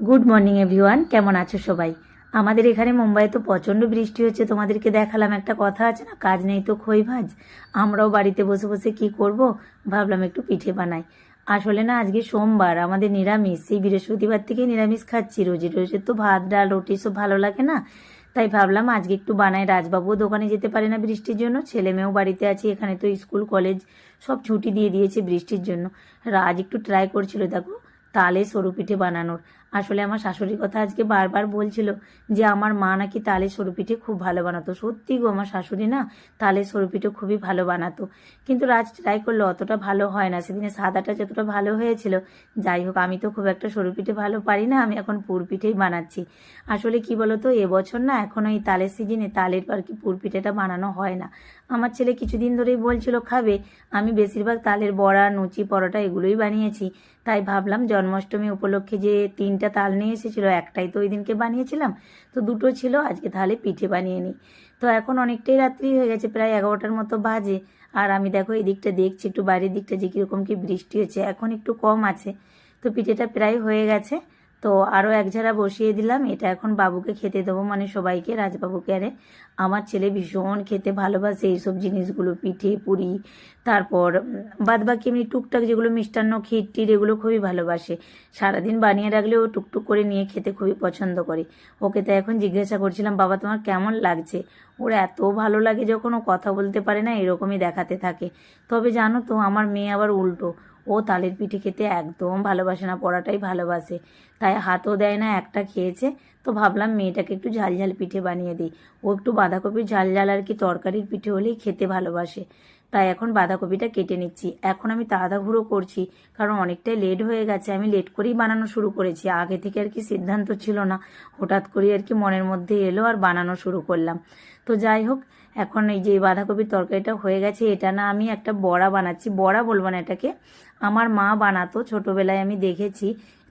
Good morning everyone কেমন আছো সবাই? আমাদের এখানে মুম্বাইয়ে তো প্রচণ্ড বৃষ্টি হচ্ছে। তোমাদেরকে দেখালাম একটা কথা আছে না, কাজ নেই তো খই ভাজ। আমরাও বাড়িতে বসে বসে কি করব? ভাবলাম একটু পিঠে বানাই। আসলে না, আজকে সোমবার, আমাদের নিরামিষ। সেই বৃহস্পতিবার থেকে নিরামিষ খাচ্ছি। রোজে রোজে তো ভাত, ডাল, রুটি সব ভালো লাগে না। তাই ভাবলাম আজকে একটু বানাই। রাজবাবুও দোকানে যেতে পারে না বৃষ্টির জন্য। ছেলে মেয়েও বাড়িতে আছে, এখানে তো স্কুল, কলেজ সব ছুটি দিয়ে দিয়েছে বৃষ্টির জন্য। রাজ একটু ট্রাই করছিল, দেখো, তালে সরু পিঠে বানানোর। আসলে আমার শাশুড়ির কথা আজকে বারবার বলছিল যে আমার মা নাকি তালে সরু পিঠে খুব ভালো বানাতো। সত্যি গো, আমার শাশুড়ি না তালে সরু পিঠে খুবই ভালো বানাতো। কিন্তু রাজ ট্রাই করল, অতটা ভালো হয় না। সেদিনে সাদাটা যতটা ভালো হয়েছিল, যাই হোক, আমি তো খুব একটা সরু পিঠে ভালো পারি না, আমি এখন পুর পিঠেই বানাচ্ছি। আসলে কি বলতো এবছর না এখন ওই তালের সিজনে তালের আর কি পুর পিঠেটা বানানো হয় না। আমার ছেলে কিছুদিন ধরেই বলছিল, খাবে, আমি বেশিরভাগ তালের বড়া লুচি পরোটা এগুলোই বানিয়েছি। তাই ভাবলাম, জন্মাষ্টমী উপলক্ষে যে তিনটা তাল নিয়ে এসেছিল, একটাই তো ওই দিনকে বানিয়েছিলাম, তো দুটো ছিল, আজকে তাহলে পিঠে বানিয়ে নিই। তো এখন অনেকটাই রাত্রি হয়ে গেছে, প্রায় এগারোটার মতো বাজে, আর আমি দেখো এই দিকটা দেখছি, একটু বাইরের দিকটা যে কীরকম কি বৃষ্টি হচ্ছে, এখন একটু কম আছে। তো পিঠেটা প্রায় হয়ে গেছে তো আরও এক ঝাড়া বসিয়ে দিলাম, এটা এখন বাবুকে খেতে দেবো মানে সবাইকে, রাজবাবুকে। আরে, আমার ছেলে ভীষণ খেতে ভালোবাসে এইসব জিনিসগুলো, পিঠে, পুরি, তারপর বাদ বাকি এমনি টুকটাক যেগুলো মিষ্টান্ন ক্ষীর টির এগুলো খুবই ভালোবাসে। সারাদিন বানিয়ে রাখলে ও টুকটুক করে নিয়ে খেতে খুবই পছন্দ করে। ওকে তো এখন জিজ্ঞাসা করছিলাম, বাবা, তোমার কেমন লাগছে? ওর এত ভালো লাগে যখন ও কথা বলতে পারে না, এরকমই দেখাতে থাকে। তবে জানো তো, আমার মেয়ে আবার উল্টো। ও তালের পিঠে খেতে একদম ভালোবাসে না, পড়াটাই ভালোবাসে। তাই হাতও দেয় না, একটা খেয়েছে। তো ভাবলাম মেয়েটাকে একটু ঝাল ঝাল পিঠে বানিয়ে দিই। ও একটু বাঁধাকপির ঝাল ঝাল আর কি তরকারির পিঠে হলেই খেতে ভালোবাসে। তাই এখন বাঁধাকপিটা কেটে নিচ্ছি। এখন আমি তাড়াহুড়ো করছি, কারণ অনেকটাই লেট হয়ে গেছে। আমি লেট করেই বানানো শুরু করেছি। আগে থেকে আর কি সিদ্ধান্ত ছিল না। হঠাৎ করে আর কি মনের মধ্যে এলো আর বানানো শুরু করলাম। তো যাই হোক, এখন এই যে বাঁধাকপির তরকারিটা হয়ে গেছে, এটা না আমি একটা বড়া বানাচ্ছি। বড়া বলব না এটাকে। আমার মা বানাতো, ছোটোবেলায় আমি দেখেছি।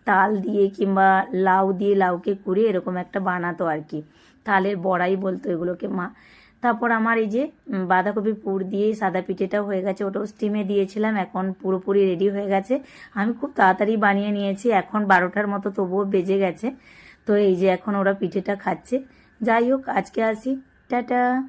তাল দিয়ে কিংবা লাউ দিয়ে লাউকে কুড়ে এরকম একটা বানাতো আর কি। তালের বড়াই বলতো এগুলোকে মা। তারপর আমার এই যে বাঁধাকপি পুর দিয়ে সাদা পিঠেটাও হয়ে গেছে, ওটাও স্টিমে দিয়েছিলাম, এখন পুরোপুরি রেডি হয়ে গেছে। আমি খুব তাড়াতাড়ি বানিয়ে নিয়েছি, এখন বারোটার মতো তবুও বেজে গেছে। তো এই যে এখন ওরা পিঠেটা খাচ্ছে। যাই হোক, আজকে আসি। টাটা!